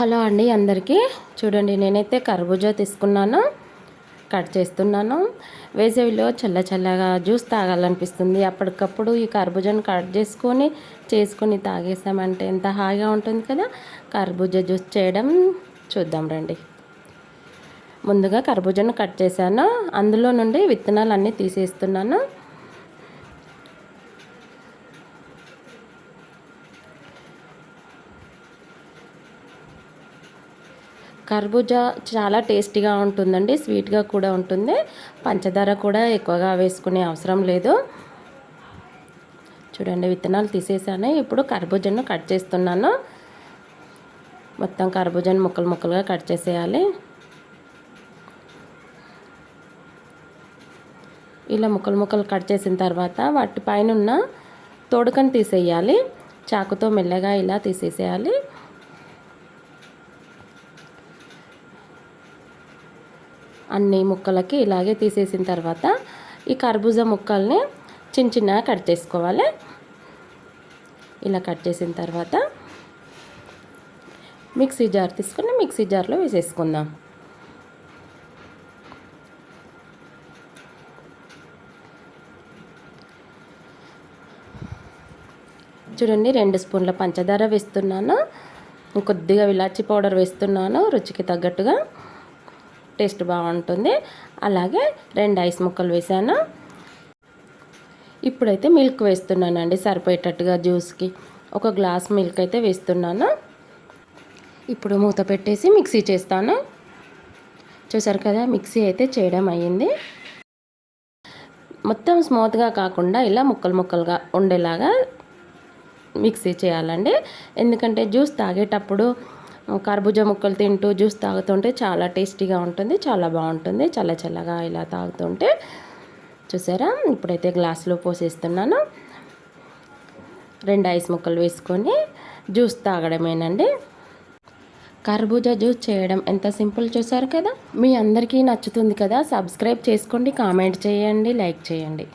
Hello అండి అందరికీ. చూడండి నేనైతే కర్బూజా తీసుకున్నాను. కట్ చేస్తున్నాను. వేసవిలో చల్ల చల్లగా జ్యూస్ తాగాలనిపిస్తుంది. అప్పటికప్పుడు ఈ కర్బూజాను కట్ చేసుకొని చేసుకొని తాగేసామంటే ఎంత హాయిగా ఉంటుంది కదా? కర్బూజా జ్యూస్ చేయడం చూద్దాం రండి. ముందుగా కర్బూజాను కట్ చేశాను. అందులో నుండి విత్తనాలు అన్నీ తీసేస్తున్నాను. కర్బూజా చాలా టేస్టీగా ఉంటుందండి స్వీట్గా కూడా ఉంటుంది. పంచదార కూడా ఎక్కువగా వేసుకునే అవసరం లేదు. చూడండి విత్తనాలు తీసేసాను. ఇప్పుడు కర్బూజాను కట్ చేస్తున్నాను. మొత్తం కర్బూజాను ముక్కలు ముక్కలుగా కట్ చేసేయాలి. ఇలా ముక్కలు ముక్కలు కట్ చేసిన తర్వాత వాటి పైన ఉన్న తోడుకని తీసేయాలి. చాకుతో మెల్లగా ఇలా తీసేసేయాలి. అన్ని ముక్కలకి ఇలాగే తీసేసిన తర్వాత ఈ కర్బూజా ముక్కల్ని చిన్న చిన్నగా కట్ చేసుకోవాలి. ఇలా కట్ చేసిన తర్వాత మిక్సీ జార్ తీసుకుని మిక్సీ జార్లో వేసేసుకుందాం. చూడండి రెండు స్పూన్ల పంచదార వేస్తున్నాను. కొద్దిగా ఇలాచి పౌడర్ వేస్తున్నాను రుచికి తగ్గట్టుగా. టేస్ట్ బాగుంటుంది. అలాగే రెండు ఐస్ ముక్కలు వేసాను. ఇప్పుడైతే మిల్క్ వేస్తున్నానండి సరిపోయేటట్టుగా జ్యూస్కి ఒక గ్లాస్ మిల్క్ అయితే వేస్తున్నాను. ఇప్పుడు మూత పెట్టేసి మిక్సీ చేస్తాను. చూసారు కదా మిక్సీ అయితే చేయడం అయ్యింది. మొత్తం స్మూత్గా కాకుండా ఇలా ముక్కలు ముక్కలుగా ఉండేలాగా మిక్సీ చేయాలండి. ఎందుకంటే జ్యూస్ తాగేటప్పుడు కర్బూజా ముక్కలు తింటూ జ్యూస్ తాగుతుంటే చాలా టేస్టీగా ఉంటుంది చాలా బాగుంటుంది. చల్ల చల్లగా ఇలా తాగుతుంటే చూసారా? ఇప్పుడైతే గ్లాసులో పోసేస్తున్నాను. రెండు ఐస్ ముక్కలు వేసుకొని జ్యూస్ తాగడమేనండి. కర్బూజా జ్యూస్ చేయడం ఎంత సింపుల్ చూసారు కదా? మీ అందరికీ నచ్చుతుంది కదా? సబ్స్క్రైబ్ చేసుకోండి కామెంట్ చేయండి లైక్ చేయండి.